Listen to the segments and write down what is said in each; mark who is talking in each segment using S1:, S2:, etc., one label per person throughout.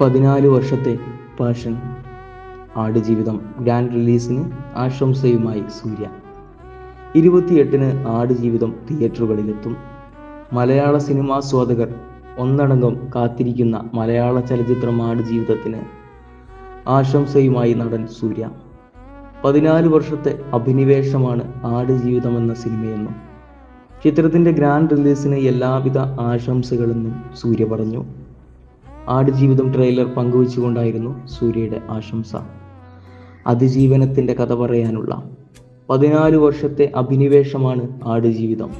S1: പതിനാല് വർഷത്തെ passion Aadujeevitham grand റിലീസിന് ആശംസയുമായി സൂര്യ. ഇരുപത്തിയെട്ടിന് ആടുജീവിതം തിയേറ്ററുകളിലെത്തും മലയാള സിനിമാസ്വാദകർ ഒന്നടങ്കം കാത്തിരിക്കുന്ന മലയാള ചലച്ചിത്രം ആടുജീവിതത്തിന് ആശംസയുമായി നടൻ സൂര്യ. പതിനാല് വർഷത്തെ അഭിനിവേശമാണ് ആടുജീവിതം എന്ന സിനിമയെന്നും ചിത്രത്തിന്റെ ഗ്രാൻഡ് റിലീസിന് എല്ലാവിധ ആശംസകളെന്നും സൂര്യ പറഞ്ഞു. ആടുജീവിതം ട്രെയിലർ പങ്കുവച്ചുകൊണ്ടായിരുന്നു സൂര്യയുടെ ആശംസ. അതിജീവനത്തിന്റെ കഥ പറയാനുള്ള പതിനാല് വർഷത്തെ അഭിനിവേശമാണ് ആടുജീവിതം.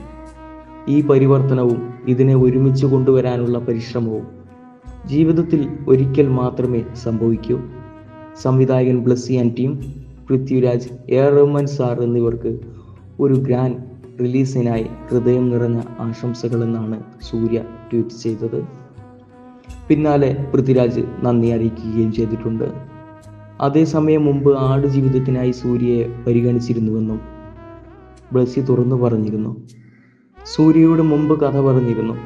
S1: ഈ പരിവർത്തനവും ഇതിനെ ഒരുമിച്ച് കൊണ്ടുവരാനുള്ള പരിശ്രമവും ജീവിതത്തിൽ ഒരിക്കൽ മാത്രമേ സംഭവിക്കൂ. സംവിധായകൻ Blessy and team Prithviraj A R sir എന്നിവർക്ക് ഒരു ഗ്രാൻഡ് റിലീസിനായി ഹൃദയം നിറഞ്ഞ ആശംസകളെന്നാണ് സൂര്യ ട്വീറ്റ് ചെയ്തത്. പിന്നാലെ പൃഥ്വിരാജ് നന്ദി അറിയിക്കുകയും ചെയ്തിട്ടുണ്ട്. അതേസമയം മുമ്പ് ആടുജീവിതത്തിനായി സൂര്യയെ പരിഗണിച്ചിരുന്നുവെന്നും ബ്ലസ്സി തുറന്നു പറഞ്ഞിരുന്നു. സൂര്യയോട് മുമ്പ് കഥ പറഞ്ഞിരുന്നു.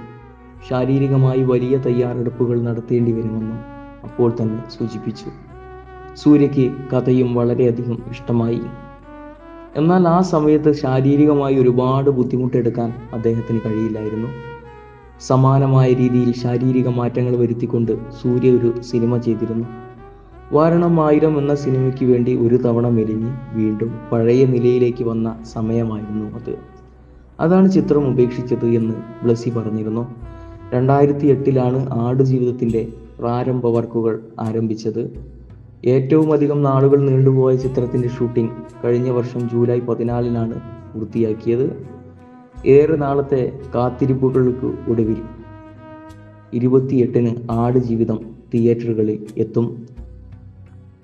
S1: ശാരീരികമായി വലിയ തയ്യാറെടുപ്പുകൾ നടത്തേണ്ടി വരുമെന്നും അപ്പോൾ തന്നെ സൂചിപ്പിച്ചു. സൂര്യയ്ക്ക് കഥയും വളരെയധികം ഇഷ്ടമായി. എന്നാൽ ആ സമയത്ത് ശാരീരികമായി ഒരുപാട് ബുദ്ധിമുട്ടെടുക്കാൻ അദ്ദേഹത്തിന് കഴിയില്ലായിരുന്നു. സമാനമായ രീതിയിൽ ശാരീരിക മാറ്റങ്ങൾ വരുത്തിക്കൊണ്ട് സൂര്യ ഒരു സിനിമ ചെയ്തിരുന്നു. വാരണം ആയിരം എന്ന സിനിമയ്ക്ക് വേണ്ടി ഒരു തവണ മെലിഞ്ഞ് വീണ്ടും പഴയ നിലയിലേക്ക് വന്ന സമയമായിരുന്നു അത്. അതാണ് ചിത്രം ഉപേക്ഷിച്ചത് എന്ന് ബ്ലസി പറഞ്ഞിരുന്നു. രണ്ടായിരത്തി എട്ടിലാണ് ആടുജീവിതത്തിന്റെ പ്രാരംഭ വർക്കുകൾ ആരംഭിച്ചത്. ഏറ്റവും അധികം നാളുകൾ നീണ്ടുപോയ ചിത്രത്തിന്റെ ഷൂട്ടിംഗ് കഴിഞ്ഞ വർഷം ജൂലൈ പതിനാലിനാണ് പൂർത്തിയാക്കിയത്. ഏറെ നാളത്തെ കാത്തിരിപ്പുകൾക്ക് ഒടുവിൽ ഇരുപത്തിയെട്ടിന് ആട് ജീവിതം തിയേറ്ററുകളിൽ എത്തും.